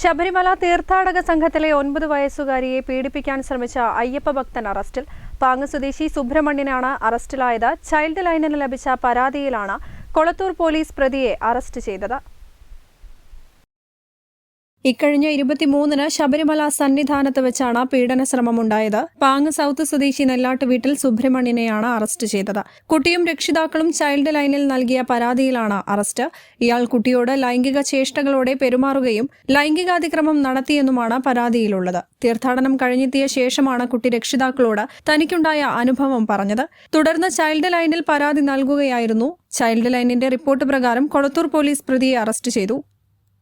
Sabarimala തീർത്ഥാടക സംഘത്തിലെ ഒൻപത് വയസ്സുകാരിയെ പീഡിപ്പിക്കാൻ ശ്രമിച്ച അയ്യപ്പ ഭക്തൻ അറസ്റ്റിൽ. പാങ്ങ് സ്വദേശി സുബ്രഹ്മണ്യനാണ് അറസ്റ്റിലായത്. ചൈൽഡ് ലൈനിന് ലഭിച്ച പരാതിയിലാണ് കൊളത്തൂർ പോലീസ് പ്രതിയെ അറസ്റ്റ് ചെയ്തത്. ഇക്കഴിഞ്ഞ ഇരുപത്തിമൂന്നിന് ശബരിമല സന്നിധാനത്ത് വെച്ചാണ് പീഡന ശ്രമമുണ്ടായത് പാങ് സൗത്ത് സ്വദേശി നെല്ലാട്ട് വീട്ടിൽ സുബ്രഹ്മണ്യനെയാണ് അറസ്റ്റ് ചെയ്തത്. കുട്ടിയും രക്ഷിതാക്കളും ചൈൽഡ് ലൈനിൽ നൽകിയ പരാതിയിലാണ് അറസ്റ്റ്. ഇയാൾ കുട്ടിയോട് ലൈംഗിക ചേഷ്ടകളോടെ പെരുമാറുകയും ലൈംഗികാതിക്രമം നടത്തിയെന്നുമാണ് പരാതിയിലുള്ളത്. തീർത്ഥാടനം കഴിഞ്ഞെത്തിയ ശേഷമാണ് കുട്ടി രക്ഷിതാക്കളോട് തനിക്കുണ്ടായ അനുഭവം പറഞ്ഞത്. തുടർന്ന് ചൈൽഡ് ലൈനിൽ പരാതി നൽകുകയായിരുന്നു. ചൈൽഡ് ലൈനിന്റെ റിപ്പോർട്ട് പ്രകാരം കൊളത്തൂർ പോലീസ് പ്രതിയെ അറസ്റ്റ് ചെയ്തു.